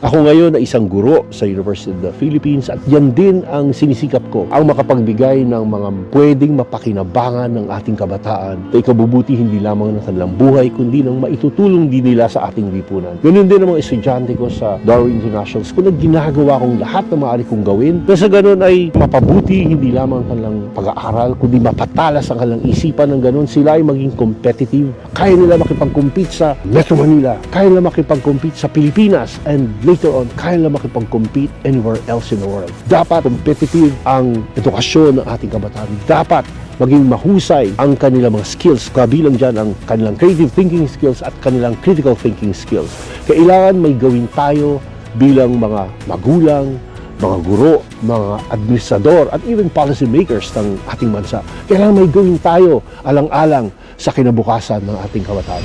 Ako ngayon ay isang guro sa University of the Philippines at yan din ang sinisikap ko, ang makapagbigay ng mga pwedeng mapakinabangan ng ating kabataan na ikabubuti hindi lamang ng kanilang buhay, kundi ng maitutulong din nila sa ating lipunan. Ganun din ang mga estudyante ko sa Darwin International School na ginagawa kong lahat na maaari kong gawin na sa ganun ay mapabuti hindi lamang ang kanilang pag-aaral, kundi mapatalas ang kanilang isipan ng ganun. Sila ay maging competitive. Kaya nila makipag-compete sa Metro Manila. Kaya nila makipag-compete sa Pilipinas. And later on, kaya nila makipag-compete anywhere else in the world. Dapat competitive ang edukasyon ng ating kabataan. Dapat maging mahusay ang kanilang mga skills. Kabilang dyan ang kanilang creative thinking skills at kanilang critical thinking skills. Kailangan may gawin tayo bilang mga magulang, mga guro, mga administrador, at even policy makers ng ating bansa. Kailangan may gawin tayo alang-alang sa kinabukasan ng ating kabataan.